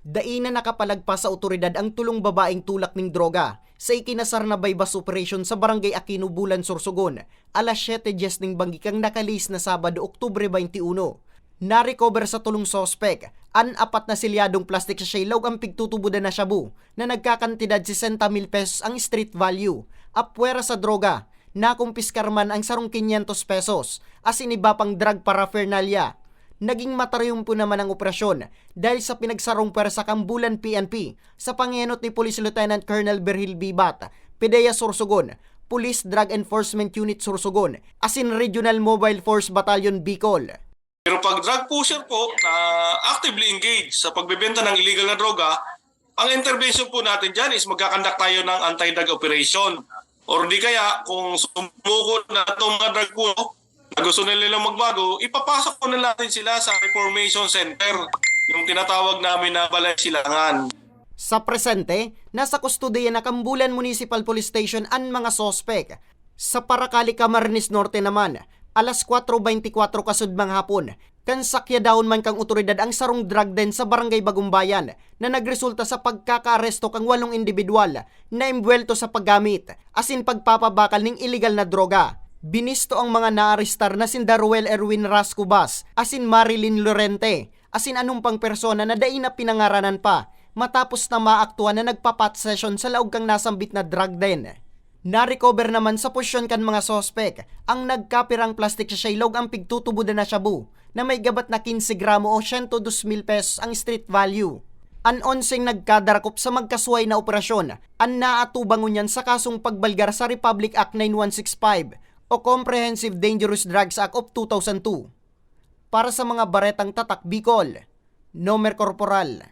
Daina nakapalagpas sa otoridad ang tulong babaeng tulak ng droga sa ikinasar na bypass operation sa barangay Aquino, Bulan, Sorsogon, alas 7.10 ng bangikang nakalis na Sabado, Oktubre 21. Na-recover sa tulong sospek an apat na silyadong plastic sa shaylog ang pigtutubudan na shabu na nagkakantidad 60 mil pesos ang street value. Apwera sa droga, nakumpiskar man ang sarong 500 pesos as iniba pang drug paraphernalia naging mataryong po naman ang operasyon dahil sa pinagsarong pwersa kambulan PNP sa pangenot ni Police Lieutenant Colonel Berhil Bibat, PDEA Sorsogon, Police Drug Enforcement Unit Sorsogon, asin Regional Mobile Force Battalion Bicol. Pero pag drug pusher po na actively engaged sa pagbebenta ng illegal na droga, ang intervention po natin dyan is magkakandak tayo ng anti-drug operation. Or di kaya kung sumuko na itong mga drug po na gusto nila magbago, ipapasok po na natin sila sa Reformation Center, yung tinatawag namin na balay silangan. Sa presente, nasa kustudiya na Kambulan Municipal Police Station ang mga sospek. Sa Paracali, Camarines Norte naman, alas 4.24 kasudmang hapon, kansakya daon man kang otoridad ang sarong drug den sa Barangay Bagumbayan na nagresulta sa pagkakaaresto kang walong individual na imbwelto sa paggamit asin pagpapabakal ng illegal na droga. Binisto ang mga naarestar na sin Daruel Erwin Rascubas, asin Marilyn Lorente, asin anong pang persona na dai na pinangaranan pa matapos na maaktuhan na nagpapat session sa laog kang nasambit na drug den. Na-recover naman sa posisyon kan mga sospek ang nagkapirang plastic sa shaylog ang pigtutubudan na shabu na may gabat na 15 gramo o 102 mil pesos ang street value. An onseng nagkadarakop sa magkasuway na operasyon, ang naatubangon yan sa kasong pagbalgar sa Republic Act 9165 o Comprehensive Dangerous Drugs Act of 2002. Para sa mga baretang tatak Bicol, Nomer Corporal,